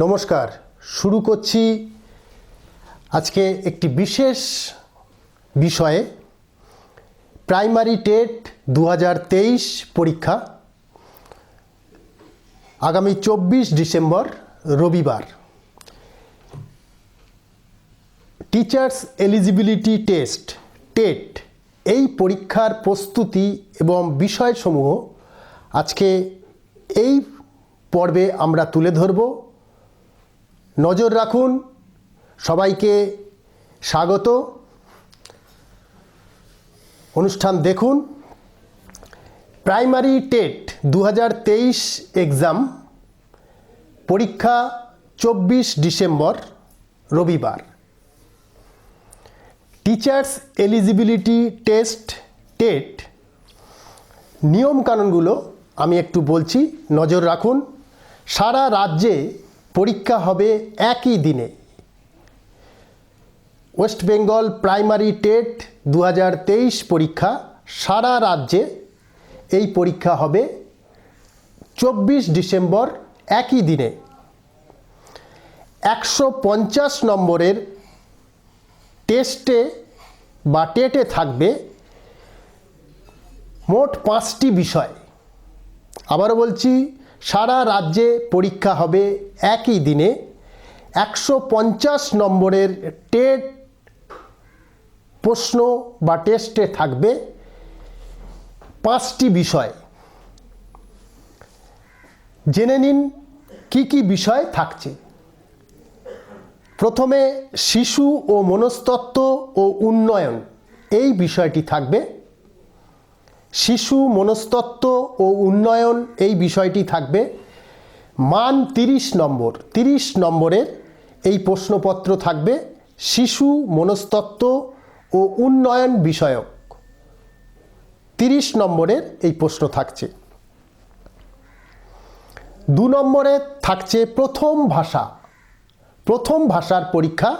নমস্কার, শুরু করছি আজকে একটি বিশেষ বিষয়ে প্রাইমারি টেট দু হাজার তেইশ পরীক্ষা, আগামী চব্বিশ ডিসেম্বর রবিবার। টিচার্স এলিজিবিলিটি টেস্ট টেট এই পরীক্ষার প্রস্তুতি এবং বিষয়সমূহ আজকে এই পর্বে আমরা তুলে ধরব। নজর রাখুন। সবাইকে স্বাগত। অনুষ্ঠান দেখুন। প্রাইমারি টেট দু হাজার তেইশ এক্সাম, পরীক্ষা চব্বিশ ডিসেম্বর, রবিবার। Teachers eligibility test, TET. নিয়মকানুনগুলো আমি একটু বলছি, নজর রাখুন। সারা রাজ্যে পরীক্ষা হবে একই দিনে। ওয়েস্ট বেঙ্গল প্রাইমারি টেট দু হাজার তেইশ পরীক্ষা সারা রাজ্যে। এই পরীক্ষা হবে চব্বিশ ডিসেম্বর একই দিনে। একশো পঞ্চাশ নম্বরের টেস্টে বা টেটে থাকবে মোট পাঁচটি বিষয়। আবারও বলছি সারা রাজ্যে পরীক্ষা হবে একই দিনে। একশো পঞ্চাশ নম্বরের টেট প্রশ্ন বা টেস্টে থাকবে পাঁচটি বিষয়। জেনে নিন কি কি বিষয় থাকছে। প্রথমে শিশু ও মনস্তত্ত্ব ও উন্নয়ন, এই বিষয়টি থাকবে। শিশু মনস্তত্ত্ব ও উন্নয়ন এই বিষয়টি থাকবে। মান তিরিশ নম্বর। তিরিশ নম্বরের এই প্রশ্নপত্র থাকবে শিশু মনস্তত্ত্ব ও উন্নয়ন বিষয়ক। তিরিশ নম্বরের এই প্রশ্ন থাকছে। দু নম্বরে থাকছে প্রথম ভাষা। প্রথম ভাষার পরীক্ষা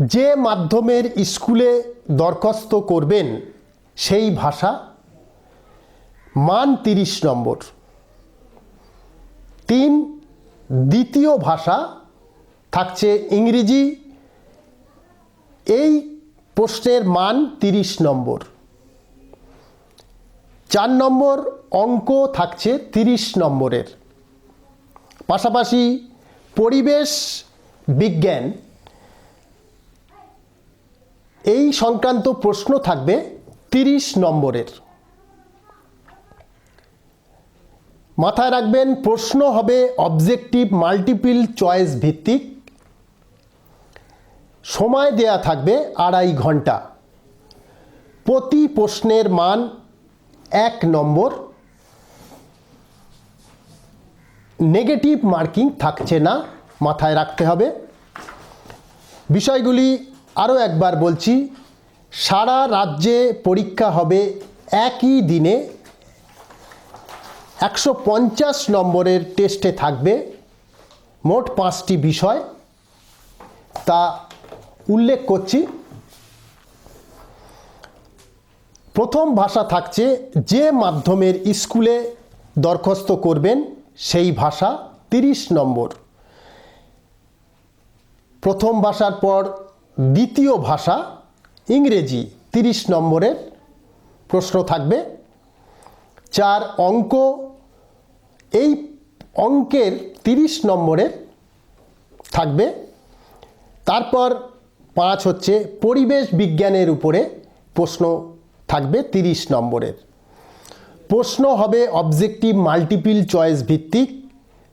যে মাধ্যমের স্কুলে দরখাস্ত করবেন সেই ভাষা, মান তিরিশ নম্বর। তিন, দ্বিতীয় ভাষা থাকছে ইংরেজি। এই প্রশ্নের মান তিরিশ নম্বর। চার নম্বর অঙ্ক থাকছে তিরিশ নম্বরের। পাশাপাশি পরিবেশ বিজ্ঞান, এই সংক্রান্ত প্রশ্ন থাকবে তিরিশ নম্বরের। মাথায় রাখবেন, প্রশ্ন হবে অবজেক্টিভ মাল্টিপল চয়েস ভিত্তিক। সময় দেয়া থাকবে আড়াই ঘণ্টা। প্রতি প্রশ্নের মান এক নম্বর। নেগেটিভ মার্কিং থাকছে না, মাথায় রাখতে হবে। বিষয়গুলি আরও একবার বলছি সারা রাজ্যে পরীক্ষা হবে একই দিনে। একশো পঞ্চাশ নম্বরের টেস্টে থাকবে মোট পাঁচটি বিষয়। তা উল্লেখ করছি। প্রথম ভাষা থাকছে যে মাধ্যমের স্কুলে দরখাস্ত করবেন সেই ভাষা তিরিশ নম্বর। প্রথম ভাষার পর দ্বিতীয় ভাষা ইংরেজি তিরিশ নম্বরের প্রশ্ন থাকবে। চার অঙ্ক, এই অঙ্কের তিরিশ নম্বরের থাকবে। তারপর পাঁচ হচ্ছে পরিবেশ বিজ্ঞানের উপরে প্রশ্ন থাকবে তিরিশ নম্বরের। প্রশ্ন হবে অবজেক্টিভ মাল্টিপল চয়েস ভিত্তিক।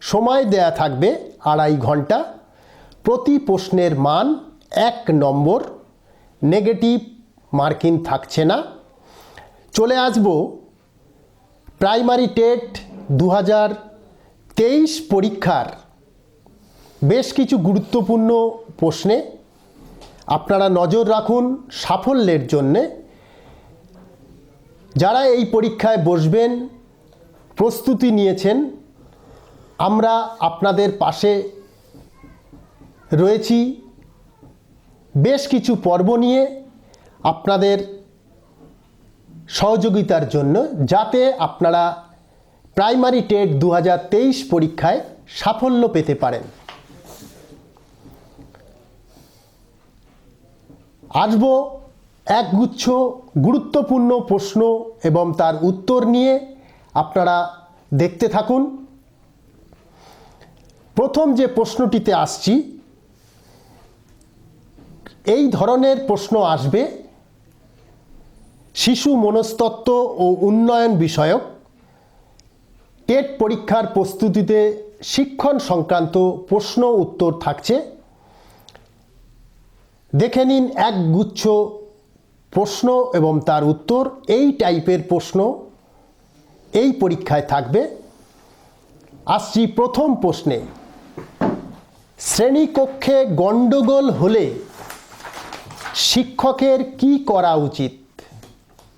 সময় দেয়া থাকবে আড়াই ঘণ্টা। প্রতি প্রশ্নের মান এক নম্বর। নেগেটিভ মার্কিং থাকছে না। চলে আসব প্রাইমারি টেট দু তেইশ পরীক্ষার বেশ কিছু গুরুত্বপূর্ণ প্রশ্নে। আপনারা নজর রাখুন সাফল্যের জন্যে। যারা এই পরীক্ষায় বসবেন, প্রস্তুতি নিয়েছেন, আমরা আপনাদের পাশে রয়েছি। বেশ কিছু পর্ব নিয়ে আপনাদের সহযোগিতার জন্য যাতে আপনারা প্রাইমারি টেট দু হাজার তেইশ পরীক্ষায় সাফল্য পেতে পারেন। আসব একগুচ্ছ গুরুত্বপূর্ণ প্রশ্ন এবং তার উত্তর নিয়ে আপনারা দেখতে থাকুন। প্রথম যে প্রশ্নটিতে আসছি এই ধরনের প্রশ্ন আসবে। শিশু মনস্তত্ত্ব ও উন্নয়ন বিষয়ক টেট পরীক্ষার প্রস্তুতিতে শিক্ষণ সংক্রান্ত প্রশ্ন উত্তর থাকছে। দেখে নিন এক গুচ্ছ প্রশ্ন এবং তার উত্তর। এই টাইপের প্রশ্ন এই পরীক্ষায় থাকবে। আসছি প্রথম প্রশ্নে। শ্রেণীকক্ষে গণ্ডগোল হলে শিক্ষকের কি করা উচিত?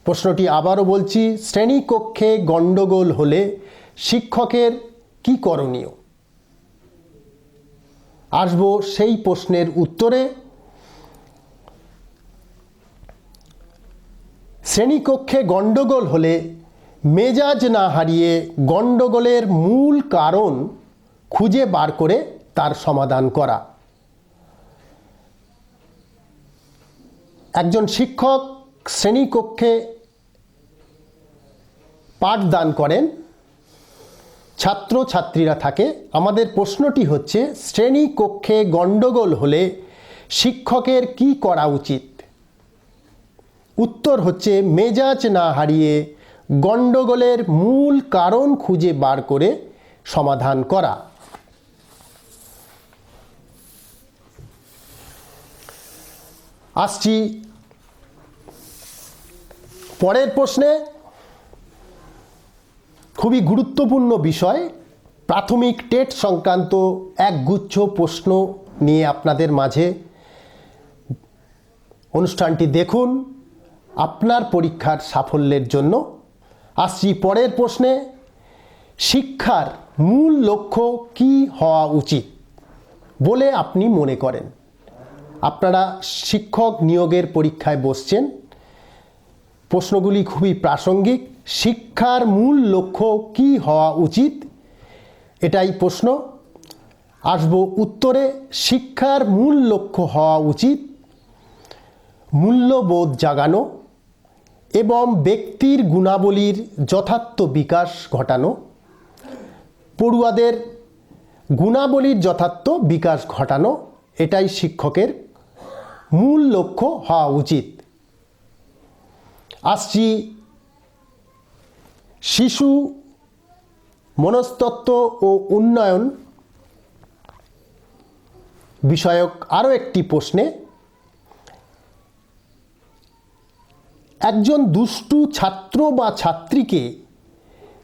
প্রশ্নটি আবারও বলছি, শ্রেণীকক্ষে গণ্ডগোল হলে শিক্ষকের কি করণীয়? আসব সেই প্রশ্নের উত্তরে। শ্রেণীকক্ষে গণ্ডগোল হলে মেজাজ না হারিয়ে গণ্ডগোলের মূল কারণ খুঁজে বার করে তার সমাধান করা। একজন শিক্ষক শ্রেণীকক্ষে পাঠদান করেন ছাত্র ছাত্রীরা থাকে। আমাদের প্রশ্নটি হচ্ছে, শ্রেণীকক্ষে গণ্ডগোল হলে শিক্ষকের কি করা উচিত? উত্তর হচ্ছে, মেজাজ না হারিয়ে গণ্ডগোলের মূল কারণ খুঁজে বার করে সমাধান করা। আসছি পরের প্রশ্নে, খুবই গুরুত্বপূর্ণ বিষয়, প্রাথমিক টেট সংক্রান্ত একগুচ্ছ প্রশ্ন নিয়ে আপনাদের মাঝে। অনুষ্ঠানটি দেখুন, আপনার পরীক্ষার সাফল্যের জন্য। আসছি পরের প্রশ্নে, শিক্ষার মূল লক্ষ্য কি হওয়া উচিত বলে আপনি মনে করেন? আপনারা শিক্ষক নিয়োগের পরীক্ষায় বসছেন প্রশ্নগুলি খুবই প্রাসঙ্গিক। শিক্ষার মূল লক্ষ্য কি হওয়া উচিত? এটাই প্রশ্ন। আসব উত্তরে, শিক্ষার মূল লক্ষ্য হওয়া উচিত। মূল্যবোধ জাগানো এবং ব্যক্তির গুণাবলীর যথার্থ বিকাশ ঘটানো। পড়ুয়াদের গুণাবলীর যথার্থ বিকাশ ঘটানো, এটাই শিক্ষকের মূল লক্ষ্য হওয়া উচিত। আসছি। শিশু, মনস্তত্ত্ব ও উন্নয়ন বিষয়ক আরও একটি প্রশ্নে। একজন দুষ্টু ছাত্র বা ছাত্রীকে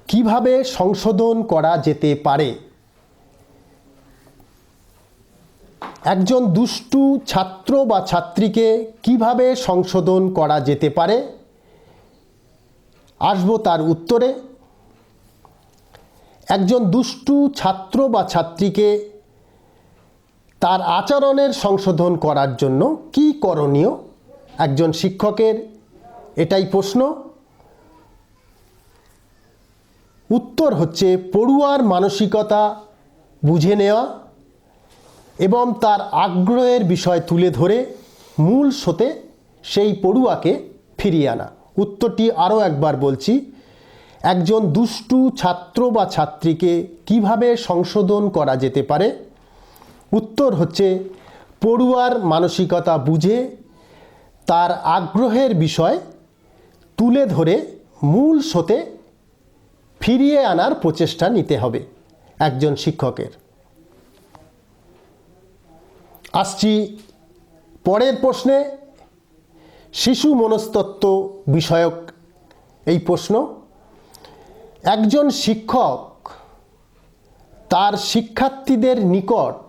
কীভাবে সংশোধন করা যেতে পারে? একজন দুষ্টু ছাত্র বা ছাত্রীকে কীভাবে সংশোধন করা যেতে পারে? আসব তার উত্তরে। একজন দুষ্টু ছাত্র বা ছাত্রীকে তার আচরণের সংশোধন করার জন্য কি করণীয়? একজন শিক্ষকের এটাই প্রশ্ন। উত্তর হচ্ছে পড়ুয়ার মানসিকতা বুঝে নেওয়া এবং তার আগ্রহের বিষয় তুলে ধরে মূল স্রোতে সেই পড়ুয়াকে ফিরিয়ে আনা। উত্তরটি আরও একবার বলছি। একজন দুষ্টু ছাত্র বা ছাত্রীকে কীভাবে সংশোধন করা যেতে পারে? উত্তর হচ্ছে, পড়ুয়ার মানসিকতা বুঝে, তার আগ্রহের বিষয় তুলে ধরে, মূল স্রোতে ফিরিয়ে আনার প্রচেষ্টা নিতে হবে একজন শিক্ষকের। আসছি পরের প্রশ্নে। শিশু মনস্তত্ত্ব বিষয়ক এই প্রশ্ন। একজন শিক্ষক তার শিক্ষার্থীদের নিকট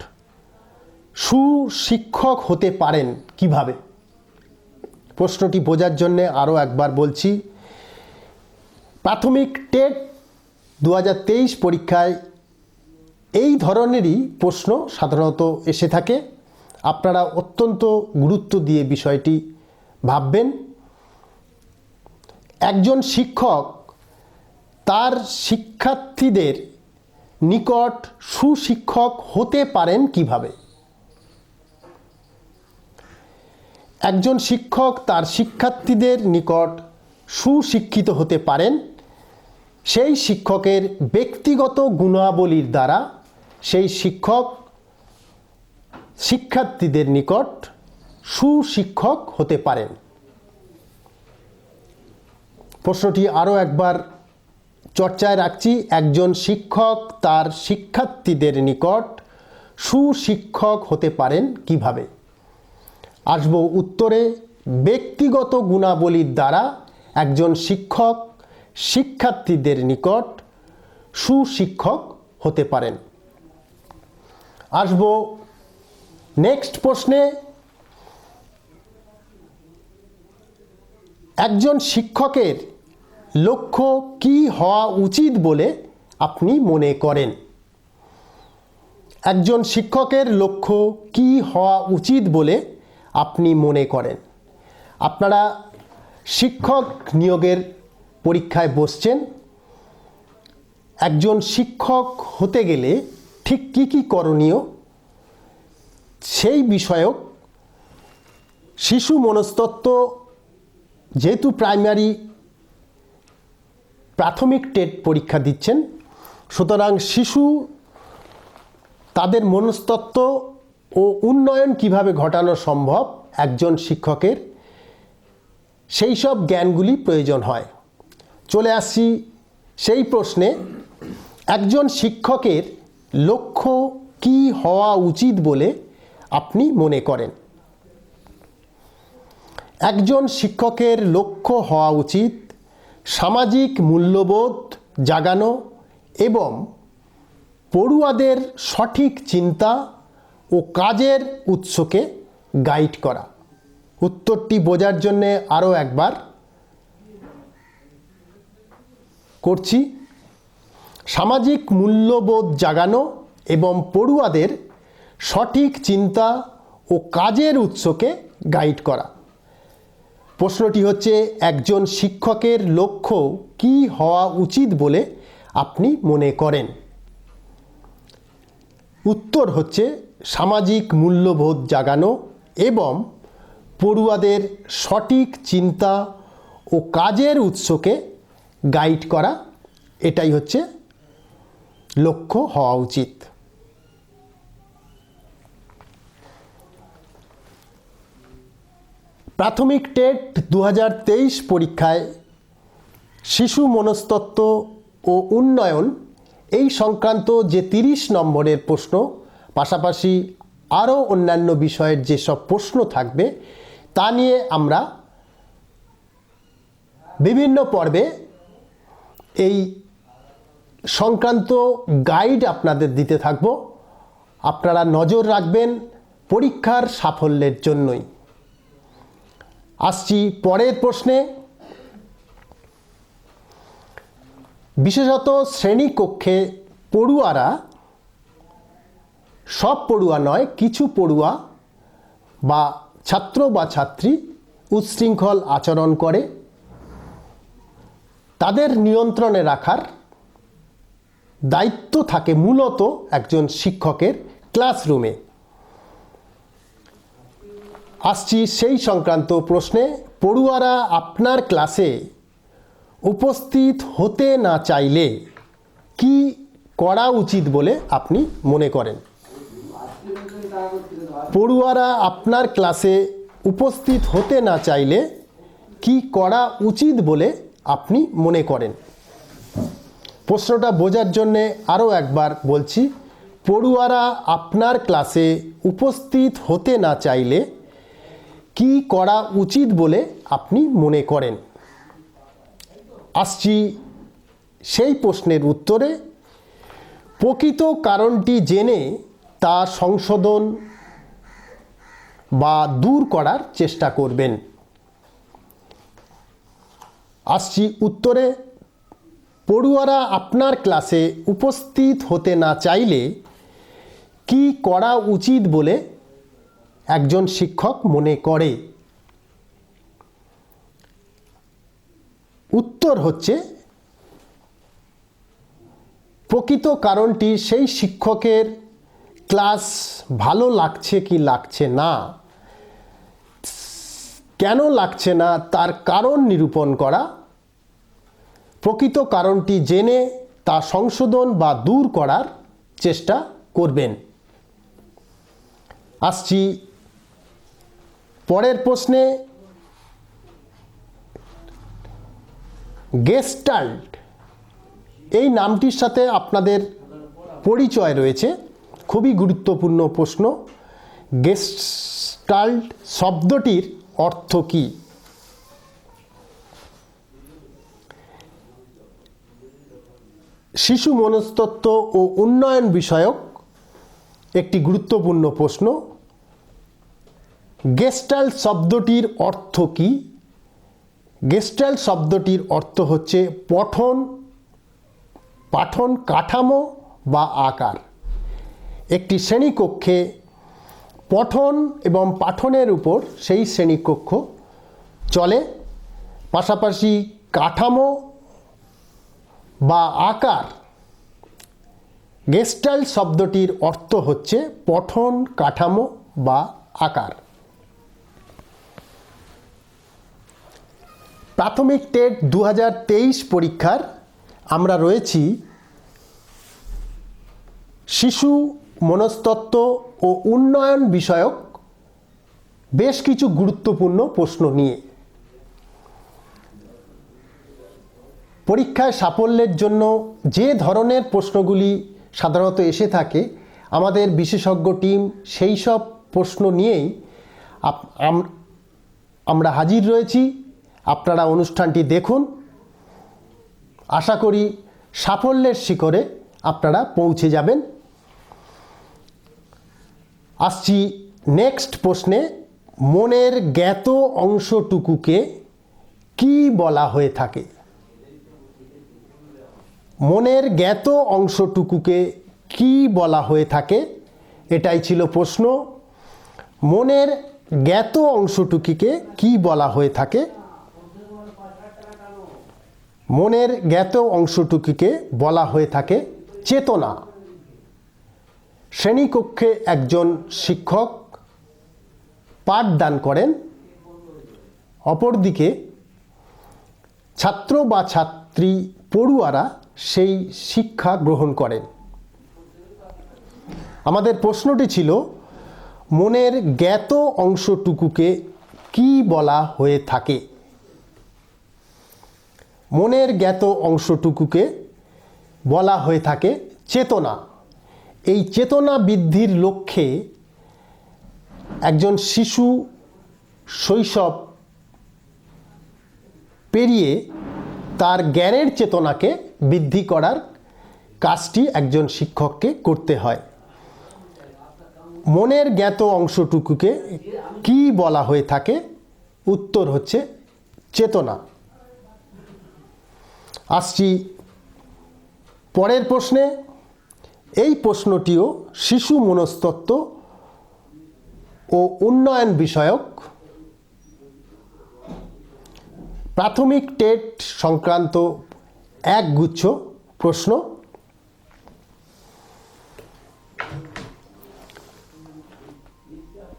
সুশিক্ষক হতে পারেন কীভাবে? প্রশ্নটি বোঝার জন্যে আরও একবার বলছি, প্রাথমিক টেট দু হাজার তেইশ পরীক্ষায় এই ধরনেরই প্রশ্ন সাধারণত এসে থাকে। আপনারা অত্যন্ত গুরুত্ব দিয়ে বিষয়টি ভাববেন? একজন শিক্ষক তার শিক্ষার্থীদের নিকট সুশিক্ষক হতে পারেন কীভাবে? একজন শিক্ষক তার শিক্ষার্থীদের নিকট সুশিক্ষিত হতে পারেন, সেই শিক্ষকের ব্যক্তিগত গুণাবলীর দ্বারা সেই শিক্ষক শিক্ষার্থীদের নিকট সুশিক্ষক হতে পারেন। প্রশ্নটি আরও একবার চর্চায় রাখছি। একজন শিক্ষক তার শিক্ষার্থীদের নিকট সুশিক্ষক হতে পারেন কীভাবে? আসব উত্তরে, ব্যক্তিগত গুণাবলীর দ্বারা একজন শিক্ষক শিক্ষার্থীদের নিকট সুশিক্ষক হতে পারেন। আসব নেক্সট প্রশ্নে একজন শিক্ষকের লক্ষ্য কি হওয়া উচিত বলে আপনি মনে করেন? একজন শিক্ষকের লক্ষ্য কি হওয়া উচিত বলে আপনি মনে করেন? আপনারা শিক্ষক নিয়োগের পরীক্ষায় বসছেন। একজন শিক্ষক হতে গেলে ঠিক কী কী করণীয়? সেই বিষয়ক শিশু মনস্তত্ত্ব যেহেতু প্রাইমারি প্রাথমিক টেট পরীক্ষা দিচ্ছেন, সুতরাং শিশু তাদের মনস্তত্ত্ব ও উন্নয়ন কীভাবে ঘটানো সম্ভব একজন শিক্ষকের, সেই সব জ্ঞানগুলি প্রয়োজন হয়। চলে আসছি সেই প্রশ্নে, একজন শিক্ষকের লক্ষ্য কি হওয়া উচিত বলে আপনি মনে করেন? একজন শিক্ষকের লক্ষ্য হওয়া উচিত সামাজিক মূল্যবোধ জাগানো এবং পড়ুয়াদের সঠিক চিন্তা ও কাজের উৎসকে গাইড করা। উত্তরটি বোঝার জন্যে আরও একবার করছি। সামাজিক মূল্যবোধ জাগানো এবং পড়ুয়াদের সঠিক চিন্তা ও কাজের উৎসকে গাইড করা। প্রশ্নটি হচ্ছে, একজন শিক্ষকের লক্ষ্য কি হওয়া উচিত বলে আপনি মনে করেন? উত্তর হচ্ছে, সামাজিক মূল্যবোধ জাগানো এবং পড়ুয়াদের সঠিক চিন্তা ও কাজের উৎসকে গাইড করা। এটাই হচ্ছে লক্ষ্য হওয়া উচিত। প্রাথমিক টেট দু হাজার তেইশ পরীক্ষায় শিশু মনস্তত্ত্ব ও উন্নয়ন, এই সংক্রান্ত যে তিরিশ নম্বরের প্রশ্ন, পাশাপাশি আরও অন্যান্য বিষয়ের যেসব প্রশ্ন থাকবে, তা নিয়ে আমরা বিভিন্ন পর্বে এই সংক্রান্ত গাইড আপনাদের দিতে থাকব। আপনারা নজর রাখবেন পরীক্ষার সাফল্যের জন্যই। আসছি পরের প্রশ্নে। বিশেষত শ্রেণীকক্ষে পড়ুয়ারা, সব পড়ুয়া নয়, কিছু পড়ুয়া বা ছাত্র বা ছাত্রী উচ্ছৃঙ্খল আচরণ করে। তাদের নিয়ন্ত্রণে রাখার দায়িত্ব থাকে মূলত একজন শিক্ষকের ক্লাসরুমে। আসছি সেই সংক্রান্ত প্রশ্নে। পড়ুয়ারা আপনার ক্লাসে উপস্থিত হতে না চাইলে কি করা উচিত বলে আপনি মনে করেন? পড়ুয়ারা আপনার ক্লাসে উপস্থিত হতে না চাইলে কি করা উচিত বলে আপনি মনে করেন? প্রশ্নটা বোঝার জন্যে আরও একবার বলছি, পড়ুয়ারা আপনার ক্লাসে উপস্থিত হতে না চাইলে কি করা উচিত বলে আপনি মনে করেন? আসছি সেই প্রশ্নের উত্তরে। প্রকৃত কারণটি জেনে তা সংশোধন বা দূর করার চেষ্টা করবেন। আসছি উত্তরে, পড়ুয়ারা আপনার ক্লাসে উপস্থিত হতে না চাইলে কি করা উচিত বলে একজন শিক্ষক মনে করে। উত্তর হচ্ছে, প্রকৃত কারণটি সেই শিক্ষকের ক্লাস ভালো লাগছে কি লাগছে না। কেন লাগছে না তার কারণ নিরূপণ করা। প্রকৃত কারণটি জেনে তা সংশোধন বা দূর করার চেষ্টা করবেন। আসছি পরের প্রশ্নে গেস্টাল্ট এই নামটির সাথে আপনাদের পরিচয় রয়েছে। খুবই গুরুত্বপূর্ণ প্রশ্ন গেস্টাল্ট শব্দটির অর্থ কী? শিশু মনস্তত্ত্ব ও উন্নয়ন বিষয়ক একটি গুরুত্বপূর্ণ প্রশ্ন। গেস্টাল শব্দটির অর্থ কী? গেস্টাল শব্দটির অর্থ হচ্ছে পঠন, পাঠন কাঠামো বা আকার। একটি শ্রেণীকক্ষে পঠন এবং পাঠনের উপর সেই শ্রেণীকক্ষ চলে। পাশাপাশি কাঠামো বা আকার। গেস্টাল শব্দটির অর্থ হচ্ছে পঠন, কাঠামো বা আকার। প্রাথমিক টেট দু হাজার তেইশ পরীক্ষার আমরা রয়েছি শিশু মনস্তত্ত্ব ও উন্নয়ন বিষয়ক বেশ কিছু গুরুত্বপূর্ণ প্রশ্ন নিয়ে। পরীক্ষায় সাফল্যের জন্য যে ধরনের প্রশ্নগুলি সাধারণত এসে থাকে, আমাদের বিশেষজ্ঞ টিম সেই সব প্রশ্ন নিয়েই আম- আমরা হাজির রয়েছি। আপনারা অনুষ্ঠানটি দেখুন। আশা করি সাফল্যের শিখরে আপনারা পৌঁছে যাবেন। আসছি নেক্সট প্রশ্নে। মনের জ্ঞাত অংশটুকুকে কি বলা হয়ে থাকে? মনের জ্ঞাত অংশটুকুকে কি বলা হয়ে থাকে? এটাই ছিল প্রশ্ন। মনের জ্ঞাত অংশটুকুকে কি বলা হয়ে থাকে? মনের জ্ঞাত অংশটুকুকে বলা হয়ে থাকে চেতনা। শ্রেণীকক্ষে একজন শিক্ষক পাঠদান করেন, অপরদিকে ছাত্র বা ছাত্রী পড়ুয়ারা সেই শিক্ষা গ্রহণ করেন। আমাদের প্রশ্নটি ছিল, মনের জ্ঞাত অংশটুকুকে কি বলা হয়ে থাকে? মনের জ্ঞাত অংশটুকুকে বলা হয়ে থাকে চেতনা। এই চেতনা বৃদ্ধির লক্ষ্যে একজন শিশু শৈশব পেরিয়ে তার জ্ঞানের চেতনাকে বৃদ্ধি করার কাজটি একজন শিক্ষককে করতে হয়। মনের জ্ঞাত অংশটুকুকে কি বলা হয়ে থাকে? উত্তর হচ্ছে চেতনা। আসছি পরের প্রশ্নে। এই প্রশ্নটিও শিশু মনস্তত্ত্ব ও উন্নয়ন বিষয়ক। প্রাথমিক টেট সংক্রান্ত একগুচ্ছ প্রশ্ন।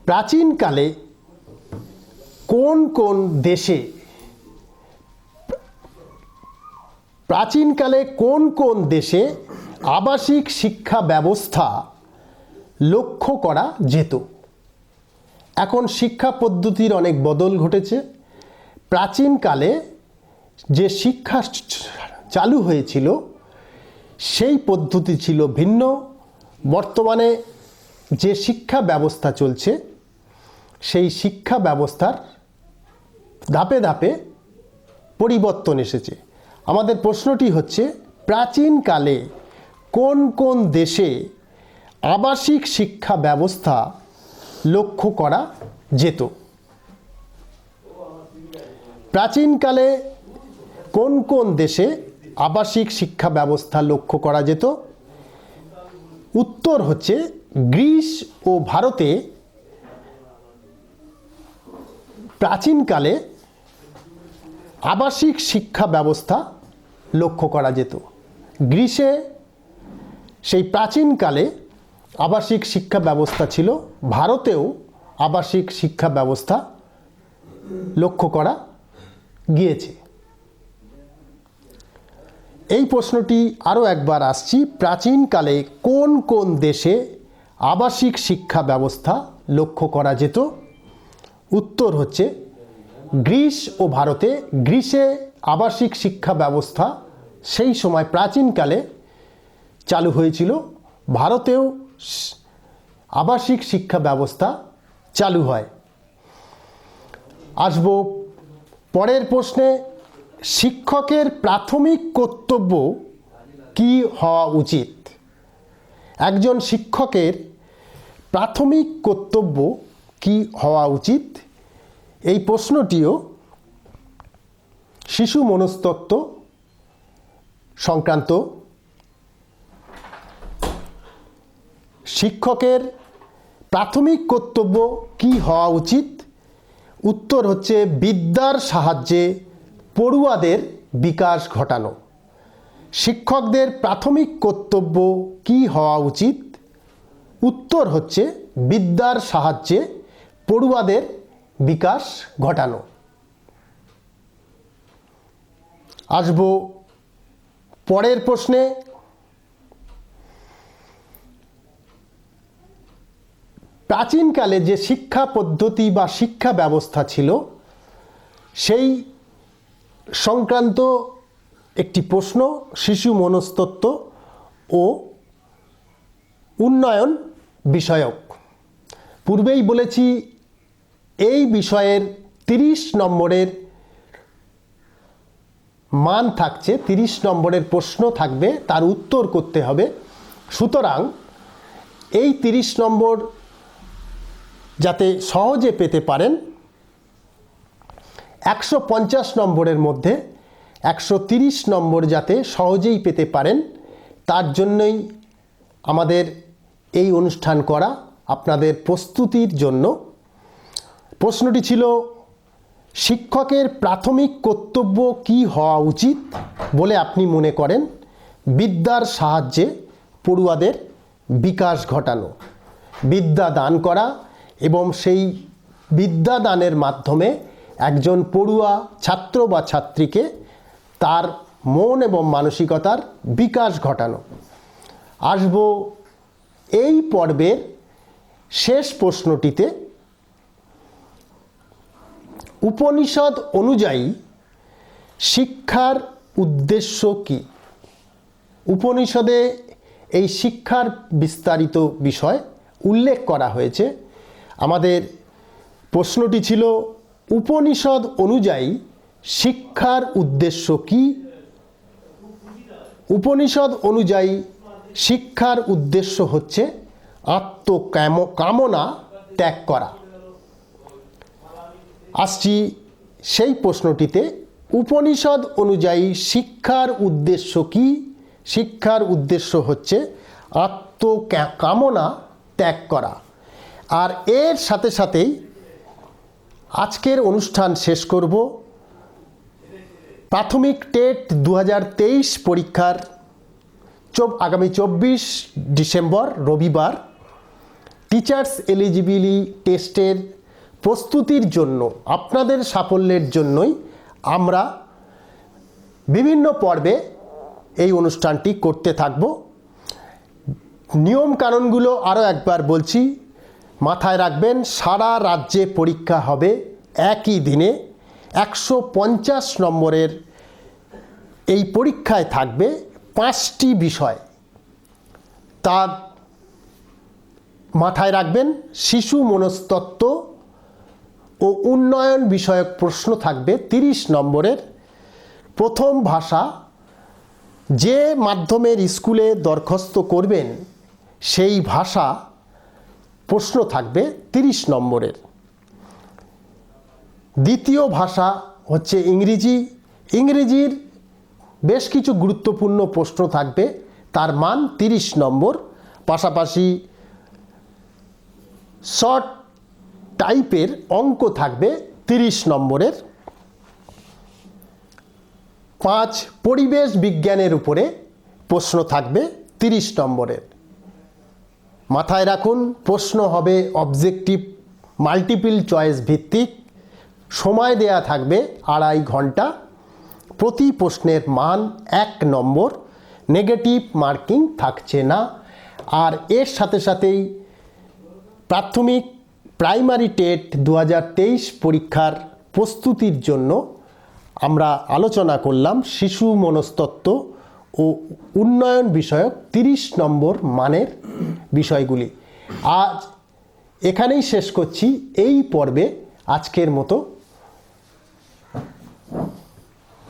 প্রাচীনকালে কোন কোন দেশে প্রাচীনকালে কোন কোন দেশে আবাসিক শিক্ষা ব্যবস্থা লক্ষ্য করা যেত? এখন শিক্ষা পদ্ধতির অনেক বদল ঘটেছে। প্রাচীনকালে যে শিক্ষা চালু হয়েছিল, সেই পদ্ধতি ছিল ভিন্ন। বর্তমানে যে শিক্ষা ব্যবস্থা চলছে, সেই শিক্ষা ব্যবস্থার ধাপে ধাপে পরিবর্তন এসেছে। আমাদের প্রশ্নটি হচ্ছে, প্রাচীনকালে কোন কোন দেশে আবাসিক শিক্ষা ব্যবস্থা লক্ষ্য করা যেত? প্রাচীনকালে কোন কোন দেশে আবাসিক শিক্ষা ব্যবস্থা লক্ষ্য করা যেত? উত্তর হচ্ছে, গ্রিস ও ভারতে প্রাচীনকালে আবাসিক শিক্ষা ব্যবস্থা লক্ষ্য করা যেত। গ্রিসে সেই প্রাচীনকালে আবাসিক শিক্ষা ব্যবস্থা ছিল। ভারতেও আবাসিক শিক্ষা ব্যবস্থা লক্ষ্য করা গিয়েছে। এই প্রশ্নটি আরও একবার আসছি, প্রাচীনকালে কোন কোন দেশে আবাসিক শিক্ষা ব্যবস্থা লক্ষ্য করা যেত? উত্তর হচ্ছে গ্রিস ও ভারতে গ্রিসে আবাসিক শিক্ষা ব্যবস্থা সেই সময় প্রাচীনকালে চালু হয়েছিল। ভারতেও আবাসিক শিক্ষা ব্যবস্থা চালু হয়। আসব পরের প্রশ্নে, শিক্ষকের প্রাথমিক কর্তব্য কি হওয়া উচিত? একজন শিক্ষকের প্রাথমিক কর্তব্য কি হওয়া উচিত? এই প্রশ্নটিও শিশু মনস্তত্ত্ব সংক্রান্ত শিক্ষকের প্রাথমিক কর্তব্য কি হওয়া উচিত? উত্তর হচ্ছে বিদ্যার সাহায্যে পড়ুয়াদের বিকাশ ঘটানো। শিক্ষকদের প্রাথমিক কর্তব্য কি হওয়া উচিত? উত্তর হচ্ছে বিদ্যার সাহায্যে পড়ুয়াদের বিকাশ ঘটানো। আসব পরের প্রশ্নে। প্রাচীনকালে যে শিক্ষা পদ্ধতি বা শিক্ষা ব্যবস্থা ছিল, সেই সংক্রান্ত একটি প্রশ্ন, শিশু মনস্তত্ত্ব ও উন্নয়ন বিষয়ক। পূর্বেই বলেছি এই বিষয়ের তিরিশ নম্বরের মান থাকছে, তিরিশ নম্বরের প্রশ্ন থাকবে, তার উত্তর করতে হবে। সুতরাং এই তিরিশ নম্বর যাতে সহজে পেতে পারেন, একশো পঞ্চাশ নম্বরের মধ্যে একশো তিরিশ নম্বর যাতে সহজেই পেতে পারেন, তার জন্যই আমাদের এই অনুষ্ঠান করা, আপনাদের প্রস্তুতির জন্য। প্রশ্নটি ছিল, শিক্ষকের প্রাথমিক কর্তব্য কি হওয়া উচিত বলে আপনি মনে করেন? বিদ্যার সাহায্যে পড়ুয়াদের বিকাশ ঘটানো, বিদ্যা দান করা এবং সেই বিদ্যা দানের মাধ্যমে একজন পড়ুয়া, ছাত্র বা ছাত্রীকে তার মন এবং মানসিকতার বিকাশ ঘটানো। আসব এই পর্বের শেষ প্রশ্নটিতে উপনিষদ অনুযায়ী শিক্ষার উদ্দেশ্য কি? উপনিষদে এই শিক্ষার বিস্তারিত বিষয় উল্লেখ করা হয়েছে। আমাদের প্রশ্নটি ছিল, উপনিষদ অনুযায়ী শিক্ষার উদ্দেশ্য কি? উপনিষদ অনুযায়ী শিক্ষার উদ্দেশ্য হচ্ছে আত্মকাম, কামনা ত্যাগ করা। আসছি সেই প্রশ্নটিতে, উপনিষদ অনুযায়ী শিক্ষার উদ্দেশ্য কি? শিক্ষার উদ্দেশ্য হচ্ছে আত্মকামনা ত্যাগ করা। আর এর সাথে সাথেই আজকের অনুষ্ঠান শেষ করব। প্রাথমিক টেট দু হাজার তেইশ পরীক্ষার চব, আগামী চব্বিশ ডিসেম্বর রবিবার। টিচার্স এলিজিবিলি টেস্টের প্রস্তুতির জন্য, আপনাদের সাফল্যের জন্যই আমরা বিভিন্ন পর্বে এই অনুষ্ঠানটি করতে থাকব। নিয়ম কানুনগুলো আরও একবার বলছি, মাথায় রাখবেন, সারা রাজ্যে পরীক্ষা হবে একই দিনে, একশো পঞ্চাশ নম্বরের এই পরীক্ষায় থাকবে পাঁচটি বিষয়। তা মাথায় রাখবেন, শিশু মনস্তত্ত্ব ও উন্নয়ন বিষয়ক প্রশ্ন থাকবে তিরিশ নম্বরের। প্রথম ভাষা, যে মাধ্যমের স্কুলে দরখাস্ত করবেন, সেই ভাষা প্রশ্ন থাকবে তিরিশ নম্বরের। দ্বিতীয় ভাষা হচ্ছে ইংরেজি। ইংরেজির বেশ কিছু গুরুত্বপূর্ণ প্রশ্ন থাকবে, তার মান তিরিশ নম্বর। পাশাপাশি শর্ট টাইপের অঙ্ক থাকবে তিরিশ নম্বরের। পাঁচ, পরিবেশ বিজ্ঞানের উপরে প্রশ্ন থাকবে তিরিশ নম্বরের। মাথায় রাখুন, প্রশ্ন হবে অবজেক্টিভ মাল্টিপল চয়েস ভিত্তিক। সময় দেয়া থাকবে আড়াই ঘণ্টা। প্রতি প্রশ্নের মান এক নম্বর। নেগেটিভ মার্কিং থাকছে না। আর এর সাথে সাথেই প্রাথমিক প্রাইমারি টেট দু হাজার তেইশ পরীক্ষার প্রস্তুতির জন্য আমরা আলোচনা করলাম শিশু মনস্তত্ত্ব ও উন্নয়ন বিষয়ক তিরিশ নম্বর মানের বিষয়গুলি। আজ এখানেই শেষ করছি। এই পর্বে আজকের মতো।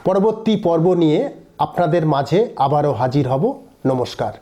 পরবর্তী পর্ব নিয়ে আপনাদের মাঝে আবারও হাজির হব। নমস্কার।